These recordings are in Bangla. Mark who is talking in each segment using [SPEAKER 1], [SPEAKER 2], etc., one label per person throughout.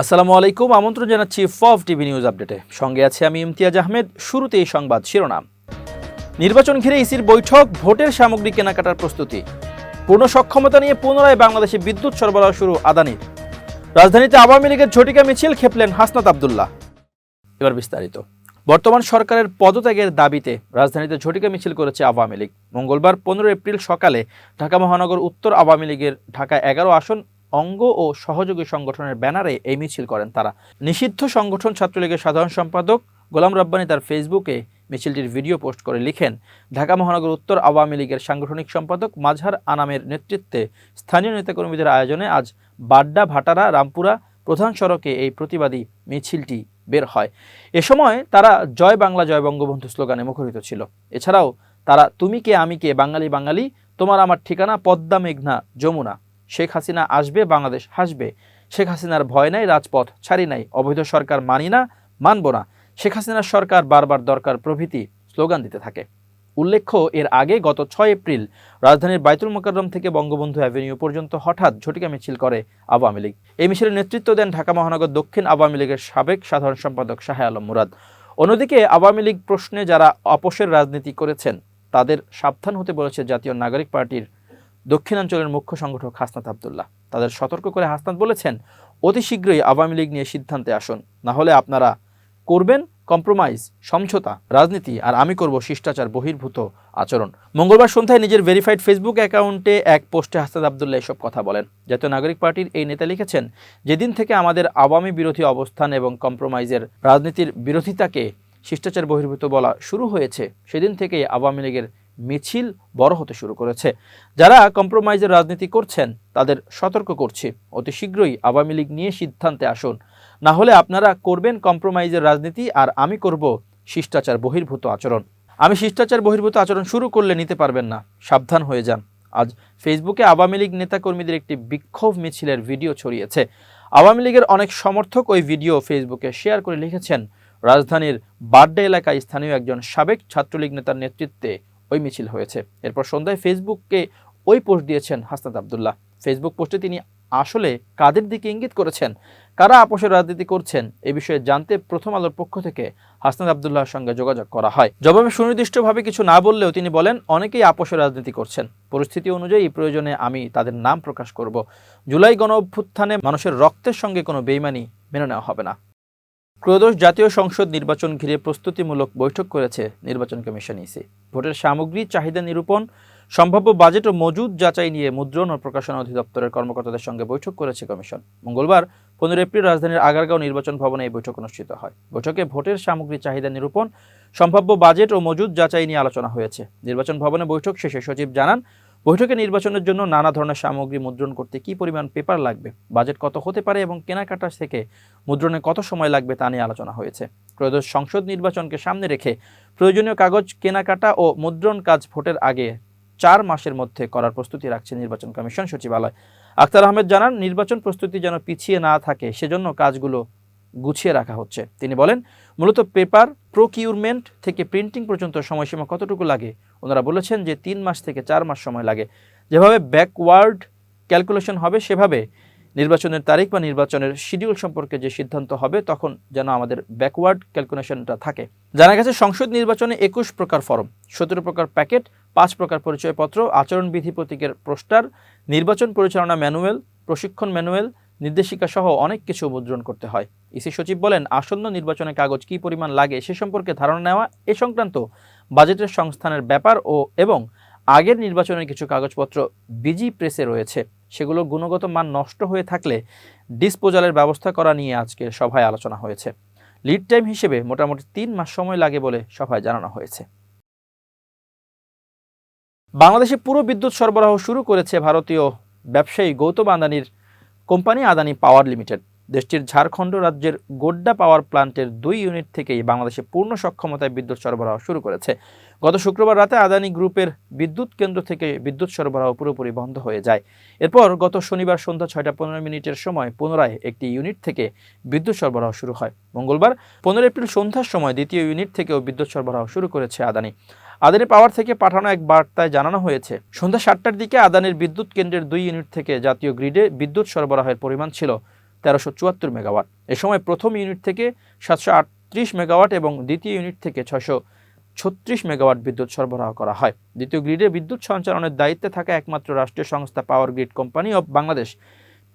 [SPEAKER 1] আসসালামু আলাইকুম, আমন্ত্রণ জানাচ্ছি ফভ টিভি নিউজ আপডেটে। সঙ্গে আছে আমি ইমতিয়াজ আহমেদ, শুরুতেই সংবাদ শিরোনাম। নির্বাচন ঘিরে ইসির বৈঠক, ভোটের সামগ্রী কেনাকাটার প্রস্তুতি। পূর্ণ সক্ষমতা নিয়ে পুনরায় বাংলাদেশে বিদ্যুৎ সরবরাহ শুরু আদানির রাজধানীতে আওয়ামী লীগের ঝটিকা মিছিল, খেপলেন হাসনাত আবদুল্লাহ। এবার বিস্তারিত। বর্তমান সরকারের পদত্যাগের দাবিতে রাজধানীতে ঝটিকা মিছিল করেছে আওয়ামী লীগ। মঙ্গলবার পনেরো এপ্রিল সকালে ঢাকা মহানগর উত্তর আওয়ামী লীগের ঢাকা এগারো আসন অঙ্গ ও সহযোগী সংগঠনের ব্যানারে এই মিছিল করেন তারা। নিষিদ্ধ সংগঠন ছাত্রলীগের সাধারণ সম্পাদক গোলাম রব্বানী তার ফেসবুকে মিছিলটির ভিডিও পোস্ট করে লিখেন, ঢাকা মহানগর উত্তর আওয়ামী লীগের সাংগঠনিক সম্পাদক মাঝহার আনামের নেতৃত্বে স্থানীয় নেতাকর্মীদের আয়োজনে আজ বাড্ডা, ভাটারা, রামপুরা প্রধান সড়কে এই প্রতিবাদী মিছিলটি বের হয়। এ সময় তারা জয় বাংলা, জয় বঙ্গবন্ধু স্লোগানে মুখরিত ছিল। এছাড়াও তারা, তুমি কে, আমি কে, বাঙালি বাঙালি, তোমার আমার ঠিকানা পদ্মা, মেঘনা, যমুনা। শেখ হাসিনা আসবে, বাংলাদেশ হাসবে। শেখ হাসিনার ভয় নাই, রাজপথ ছাড়ি নাই, অবৈধ সরকার মানি না, মানব না। শেখ হাসিনার সরকার বারবার দরকার প্রভৃতি স্লোগান দিতে থাকে। উল্লেখ্য, এর আগে গত ছয় এপ্রিল রাজধানীর বাইতুল মোকাররম থেকে বঙ্গবন্ধু অ্যাভিনিউ পর্যন্ত হঠাৎ ঝটিকা মিছিল করে আওয়ামী লীগ। এই মিছিলের নেতৃত্ব দেন ঢাকা মহানগর দক্ষিণ আওয়ামী লীগের সাবেক সাধারণ সম্পাদক শাহ আলম মুরাদ। অন্যদিকে, আওয়ামী লীগ প্রশ্নে যারা আপোষের রাজনীতি করেছেন, তাদের সাবধান হতে বলেছে জাতীয় নাগরিক পার্টির দক্ষিণাঞ্চলের মুখ্য সংগঠক হাসনাত আবদুল্লাহ। তাদের সতর্ক করে হাসনাত বলেছেন, অতি শীঘ্রই আওয়ামী লীগ নিয়ে সিদ্ধান্তে আসুন। না হলে আপনারা করবেন কম্প্রোমাইজ সমঝোতা, রাজনীতি, আর আমি করব শিষ্টাচার, বহির্ভূত আচরণ। মঙ্গলবার সন্ধ্যায় নিজের ভেরিফাইড ফেসবুক অ্যাকাউন্টে এক পোস্টে হাসনাত আবদুল্লাহ এসব কথা বলেন। জাতীয় নাগরিক পার্টির এই নেতা লিখেছেন, যেদিন থেকে আমাদের আওয়ামী বিরোধী অবস্থান এবং কম্প্রোমাইজের রাজনীতির বিরোধিতাকে শিষ্টাচার, বহির্ভূত বলা শুরু হয়েছে, সেদিন থেকেই আওয়ামী লীগের মিছিল বড় হতে শুরু করেছে। যারা কম্প্রোমাইজের রাজনীতি করছেন, তাদের সতর্ক করছি। অতি শীঘ্রই আওয়ামী লীগ নিয়ে সিদ্ধান্তে আসুন। না হলে আপনারা করবেন কম্প্রোমাইজের রাজনীতি, আর আমি করব শিষ্টাচার বহির্ভূত আচরণ। আমি শিষ্টাচার বহির্ভূত আচরণ শুরু করলে নিতে পারবেন না। সাবধান হয়ে যান। আজ ফেসবুকে আওয়ামী লীগ নেতাকর্মীদের একটি বিক্ষোভ মিছিলের ভিডিও ছড়িয়েছে। আওয়ামী লীগের অনেক সমর্থক ওই ভিডিও ফেসবুকে শেয়ার করে লিখেছেন, রাজধানীর বাড্ডা এলাকায় স্থানীয় একজন সাবেক ছাত্রলীগ নেতার নেতৃত্বে ওই মিছিল হয়েছে। এরপর সন্ধ্যায় ফেসবুককে ওই পোস্ট দিয়েছেন হাসনাত আবদুল্লাহ। ফেসবুক পোস্টে তিনি আসলে কাদের দিকে ইঙ্গিত করেছেন? কারা আপোষের রাজনীতি করছেন? এ বিষয়ে জানতে প্রথম আলোর পক্ষ থেকে হাসনাত আবদুল্লাহর সঙ্গে যোগাযোগ করা হয়। জবাবে সুনির্দিষ্টভাবে কিছু না বললেও তিনি বলেন, অনেকেই আপোষের রাজনীতি করছেন। পরিস্থিতি অনুযায়ী প্রয়োজনে আমি তাদের নাম প্রকাশ করব। জুলাই গণ অভ্যুত্থানে মানুষের রক্তের সঙ্গে কোনো বেইমানি মেনে নেওয়া হবে না। ত্রয়োদশ জাতীয় সংসদ নির্বাচন ঘিরে প্রস্তুতিমূলক বৈঠক করেছে নির্বাচন কমিশন ইসি। ভোটের সামগ্রী, চাহিদা নিরূপণ, সম্ভাব্য বাজেট ও মজুদ যাচাই নিয়ে মুদ্রণ ও প্রকাশনা অধিদপ্তরের কর্মকর্তাদের সঙ্গে বৈঠক করেছে কমিশন। মঙ্গলবার পনেরো এপ্রিল রাজধানীর আগারগাঁও নির্বাচন ভবনে এই বৈঠক অনুষ্ঠিত হয়। বৈঠকে ভোটের সামগ্রী, চাহিদা নিরূপণ, সম্ভাব্য বাজেট ও মজুদ যাচাই নিয়ে আলোচনা হয়েছে। নির্বাচন ভবনে বৈঠক শেষে সচিব জানান বৈঠকে নির্বাচনের জন্য নানা ধরনের সামগ্রী মুদ্রণ করতে কী পরিমাণ পেপার লাগবে? বাজেট কত হতে পারে এবং কেনাকাটা থেকে মুদ্রণে কত সময় লাগবে তা নিয়ে আলোচনা হয়েছে। ত্রয়োদশ সংসদ নির্বাচনকে সামনে রেখে প্রয়োজনীয় কাগজ কেনাকাটা ও মুদ্রণ কাজ ভোটের আগে চার মাসের মধ্যে করার প্রস্তুতি রাখছে নির্বাচন কমিশন সচিবালয়। আখতার আহমেদ জানান, নির্বাচন প্রস্তুতি যেন পিছিয়ে না থাকে, সেজন্য কাজগুলো গুছিয়ে রাখা হচ্ছে। তিনি বলেন, মূলত পেপার প্রকিউরমেন্ট থেকে প্রিন্টিং পর্যন্ত সময়সীমা কতটুকু লাগে? ওনারা বলেছেন যে তিন মাস থেকে চার মাস সময় লাগে। যেভাবে ব্যাকওয়ার্ড ক্যালকুলেশন হবে, সেভাবে নির্বাচনের তারিখ বা নির্বাচনের শিডিউল সম্পর্কে যে সিদ্ধান্ত হবে, তখন যেন আমাদের ব্যাকওয়ার্ড ক্যালকুলেশনটা থাকে। জানা গেছে, সংসদ নির্বাচনে একুশ প্রকার ফরম, সতেরো প্রকার প্যাকেট, পাঁচ প্রকার পরিচয়পত্র, আচরণবিধি প্রতীকের পোস্টার, নির্বাচন পরিচালনা ম্যানুয়াল, প্রশিক্ষণ ম্যানুয়াল নির্দেশিকা সহ অনেক কিছু মুদ্রণ করতে হয়। ইসি সচিব বলেন, আসন্ন নির্বাচনে কাগজ কী পরিমাণ লাগে সে সম্পর্কে ধারণা নেওয়া এ সংক্রান্ত বাজেটের সংস্থানের ব্যাপার ও এবং আগের নির্বাচনের কিছু কাগজপত্র বিজি প্রেসে রয়েছে। সেগুলো গুণগত মান নষ্ট হয়ে থাকলে ডিসপোজালের ব্যবস্থা করা নিয়ে আজকের সভায় আলোচনা হয়েছে। লিড টাইম হিসেবে মোটামুটি তিন মাস সময় লাগে বলে সভায় জানানো হয়েছে। বাংলাদেশে পুরো বিদ্যুৎ সরবরাহ শুরু করেছে ভারতীয় ব্যবসায়ী গৌতম আদানির কোম্পানি আদানি পাওয়ার লিমিটেড, দেশটির ঝাড়খণ্ড রাজ্যের গোড্ডা পাওয়ার প্ল্যান্টের দুই ইউনিট থেকেই বাংলাদেশে পূর্ণ সক্ষমতায় বিদ্যুৎ সরবরাহ শুরু করেছে। গত শুক্রবার রাতে আদানি গ্রুপের বিদ্যুৎ কেন্দ্র থেকে বিদ্যুৎ সরবরাহ পুরোপুরি বন্ধ হয়ে যায়। এরপর গত শনিবার সন্ধ্যা ছয়টা পনেরো মিনিটের সময় পুনরায় একটি ইউনিট থেকে বিদ্যুৎ সরবরাহ শুরু হয়। মঙ্গলবার পনেরো এপ্রিল সন্ধ্যার সময় দ্বিতীয় ইউনিট থেকেও বিদ্যুৎ সরবরাহ শুরু করেছে আদানি। আদানি পাওয়ার থেকে পাঠানো এক বার্তায় জানানো হয়েছে, সন্ধ্যা সাতটার দিকে আদানির বিদ্যুৎ কেন্দ্রের দুই ইউনিট থেকে জাতীয় গ্রিডে বিদ্যুৎ সরবরাহের পরিমাণ ছিল তেরোশো চুয়াত্তর মেগাওয়াট। এ সময় প্রথম ইউনিট থেকে সাতশো আটত্রিশ মেগাওয়াট এবং দ্বিতীয় ইউনিট থেকে ছয়শো ছত্রিশ মেগাওয়াট বিদ্যুৎ সরবরাহ করা হয়। দ্বিতীয় গ্রিডে বিদ্যুৎ সঞ্চালনের দায়িত্বে থাকা একমাত্র রাষ্ট্রীয় সংস্থা power grid company of Bangladesh,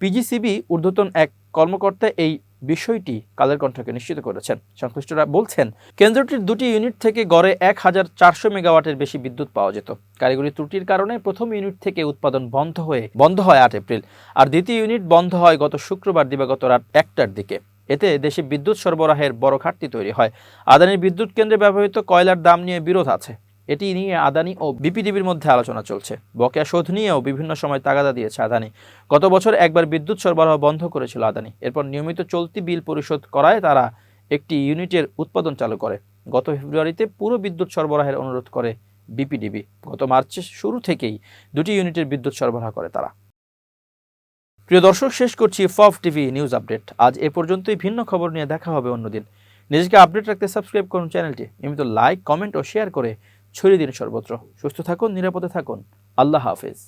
[SPEAKER 1] PGCB ঊর্ধ্বতন এক কর্মকর্তা এই বিষয়টি কালের কণ্ঠকে নিশ্চিত করেছেন। সংশ্লিষ্টরা বলছেন, কেন্দ্রটির দুটি ইউনিট থেকে গড়ে এক হাজার চারশো মেগাওয়াটের বেশি বিদ্যুৎ পাওয়া যেত। কারিগরি ত্রুটির কারণে প্রথম ইউনিট থেকে উৎপাদন বন্ধ হয়ে, বন্ধ হয় আট এপ্রিল, আর দ্বিতীয় ইউনিট বন্ধ হয় গত শুক্রবার দিবাগত রাত একটার দিকে। এতে দেশে বিদ্যুৎ সরবরাহের বড় ঘাটতি তৈরি হয়। আদানির বিদ্যুৎ কেন্দ্রে ব্যবহৃত কয়লার দাম নিয়ে বিরোধ আছে। এটি নিয়ে আদানি ও বিপিডিবির মধ্যে আলোচনা চলছে। বকেয়া শোধ নিয়েও বিভিন্ন সময় তাগাদা দিয়েছে আদানি। গত বছর একবার বিদ্যুৎ সরবরাহ বন্ধ করেছিল আদানি। এরপর নিয়মিত চলতি বিল পরিশোধ করায় তারা একটি ইউনিটের উৎপাদন চালু করে। গত ফেব্রুয়ারিতে পুরো বিদ্যুৎ সরবরাহের অনুরোধ করে বিপিডিবি। গত মার্চের শুরু থেকেই দুটি ইউনিটের বিদ্যুৎ সরবরাহ করে তারা। প্রিয় দর্শক, শেষ করছি ফফ টিভি নিউজ আপডেট। আজ এ পর্যন্তই ভিন্ন খবর নিয়ে দেখা হবে অন্যদিন। নিজেকে আপডেট রাখতে সাবস্ক্রাইব করুন চ্যানেলটি। নিয়মিত লাইক, কমেন্ট ও শেয়ার করে ছড়িয়ে দিন সর্বত্র। সুস্থ থাকুন নিরাপদে থাকুন। আল্লাহ হাফেজ।